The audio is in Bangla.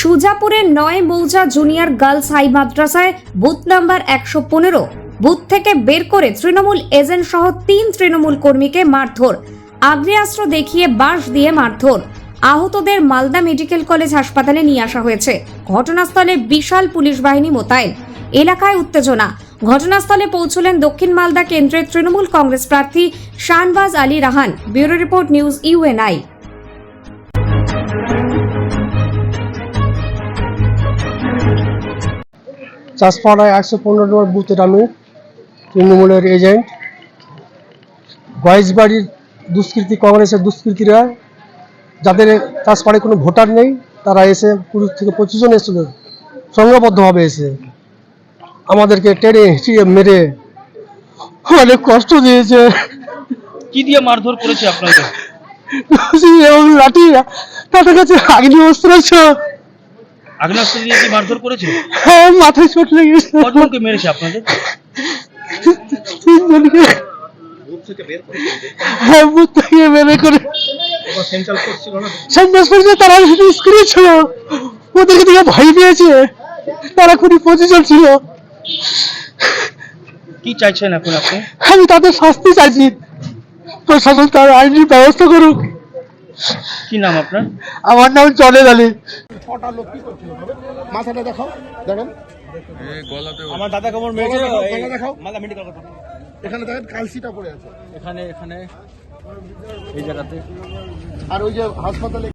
সুজাপুরের নয় মৌজা জুনিয়র গার্লস হাই মাদ্রাসায় বুথ নাম্বার একশো পনেরো। বুথ থেকে বের করে তৃণমূল এজেন্ট সহ তিন তৃণমূল কর্মীকে মারধর। আগ্নেয়াস্ত্র দেখিয়ে বাঁশ দিয়ে মারধর। আহতদের মালদা মেডিকেল কলেজ হাসপাতালে নিয়ে আসা হয়েছে। ঘটনাস্থলে বিশাল পুলিশ বাহিনী মোতায়েন। এলাকায় উত্তেজনা। ঘটনাস্থলে পৌঁছলেন দক্ষিণ মালদা কেন্দ্রের তৃণমূল কংগ্রেস প্রার্থী Shahnawaz Ali Rahan. Bureau report news UNI. চাষপাড়ায় একশো পনেরো নম্বর বুথের আমি তৃণমূলের এজেন্ট। গয়েশবাড়ির দুষ্কৃতী কংগ্রেসের দুষ্কৃতীরা যাদের চাষপাড়ায় কোনো ভোটার নেই তারা এসে কুড়ি থেকে পঁচিশ জন এসেছিল সংঘবদ্ধভাবে এসে। আমাদেরকে টেনে হিঁচিয়ে মেরে অনেক কষ্ট দিয়েছে। কি দিয়ে মারধর করেছে আপনাকে এবং লাঠি তাদের কাছে অস্ত্র ছিল। আগ্নেয়াস্ত্র দিয়ে কি মারধর করেছে হ্যাঁ মাথায় চোট লেগেছে কতজনকে মেরেছে আপনাদের? তিনজনকে হ্যাঁ বুথ থেকে বের করে সন্ন্যাস করেছে তারা স্ক্রিনে ছিল। ওদেরকে দিকে ভয় পেয়েছে। তারা খুবই পজিশন ছিল। কি চাইছেন এখন আপনি? আমি তাদের শাস্তি চাইছি। প্রশাসন তার আইনি ব্যবস্থা করুক। কি নাম আপনার? আমার নাম চলে আলী। ছটা লোক কি করছিল? মাথাটা দেখাও দেখেন। আমার দাদা কেমন মেরেছে গলা দেখাও মালদা মেডিকেল কথা এখানে দেখেন কালসিটা পড়ে আছে। এখানে এখানে এই জায়গাতে। আর ওই যে হাসপাতালে